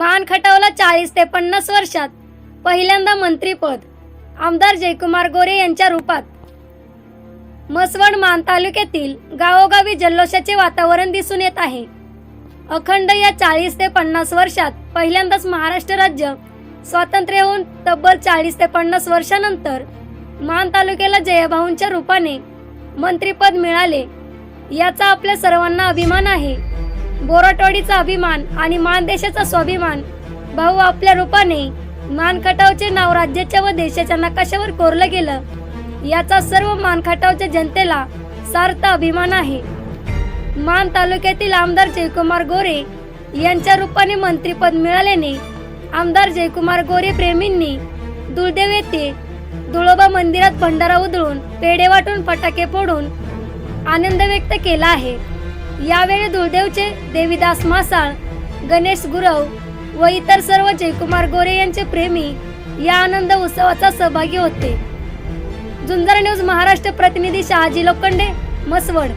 खटावला चाळीस ते पन्नास वर्षात. पहिल्यांदा मंत्रीपद. आमदार जयकुमार गोरे यांच्या रूपात. मसवड मान तालुक्यातील गावोगावी जल्लोषाचे वातावरण दिसून येत आहे. अखंड या चाळीस ते पन्नास वर्षात पहिल्यांदाच महाराष्ट्र राज्य स्वातंत्र्य होऊन तब्बल चाळीस ते पन्नास वर्षानंतर मान तालुक्याला जयभाऊंच्या रूपाने मंत्रीपद मिळाले. याचा आपल्या सर्वांना अभिमान आहे. बोराटवाडीचा अभिमान आणि मानदेशाचा स्वाभिमान. भाऊ आपल्या रूपाने मानखटावचे नाव राज्याच्या व देशाच्या नकाशावर कोरलं गेलं. याचा सर्व मानखटावच्या जनतेला सार्थ अभिमान आहे. मान तालुक्यातील आमदार जयकुमार गोरे यांच्या रूपाने मंत्रीपद मिळाल्याने आमदार जयकुमार गोरे प्रेमींनी दुर्देव येथे दुळोबा मंदिरात भंडारा उधळून पेढे वाटून फटाके फोडून आनंद व्यक्त केला आहे. यावेळी दुर्देवचे देवीदास मासाळ गणेश गुरव व इतर सर्व जयकुमार गोरे यांचे प्रेमी या आनंद उत्सवाचा सहभागी होते. झुंजार न्यूज महाराष्ट्र प्रतिनिधी शहाजी लोखंडे मसवड